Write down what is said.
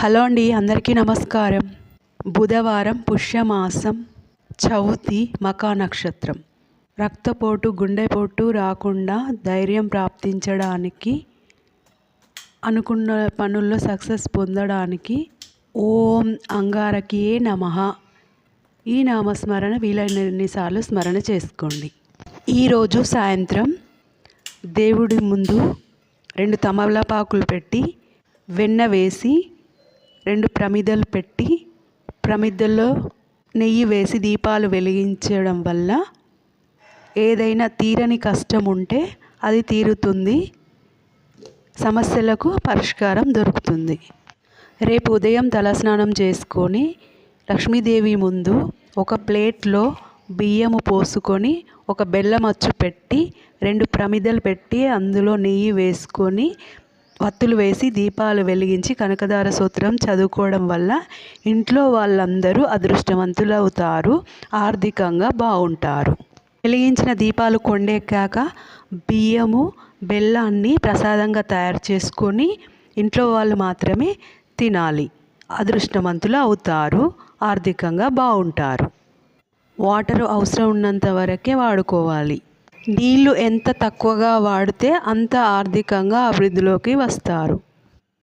Hello అండి అందరికీ నమస్కారం. బుధవారం పుష్యమాసం చవితి మకా నక్షత్రం. రక్తపోటు గుండెపోటు రాకుండా ధైర్యం ప్రాప్తించడానికి అనుకున్న పనుల్లో సక్సెస్ పొందడానికి ఓం అంగారకియే నమ. ఈ నామస్మరణ వీలైనన్నిసార్లు స్మరణ చేసుకోండి. ఈరోజు సాయంత్రం దేవుడి ముందు రెండు తమలపాకులు పెట్టి వెన్న వేసి రెండు ప్రమిదలు పెట్టి ప్రమిదల్లో నెయ్యి వేసి దీపాలు వెలిగించడం వల్ల ఏదైనా తీరని కష్టం ఉంటే అది తీరుతుంది. సమస్యలకు పరిష్కారం దొరుకుతుంది. రేపు ఉదయం తలస్నానం చేసుకొని లక్ష్మీదేవి ముందు ఒక ప్లేట్లో బియ్యము పోసుకొని ఒక బెల్లం అచ్చు పెట్టి రెండు ప్రమిదలు పెట్టి అందులో నెయ్యి వేసుకొని వత్తులు వేసి దీపాలు వెలిగించి కనకదార సూత్రం చదువుకోవడం వల్ల ఇంట్లో వాళ్ళందరూ అదృష్టవంతులు అవుతారు ఆర్థికంగా బాగుంటారు. వెలిగించిన దీపాలు కొండెక్కాక బియ్యము బెల్లాన్ని ప్రసాదంగా తయారు చేసుకొని ఇంట్లో వాళ్ళు మాత్రమే తినాలి. అదృష్టవంతులు అవుతారు ఆర్థికంగా బాగుంటారు. వాటర్ అవసరం ఉన్నంత వరకే వాడుకోవాలి. నీళ్ళు ఎంత తక్కువగా వాడితే అంత ఆర్థికంగా అభివృద్ధిలోకి వస్తారు.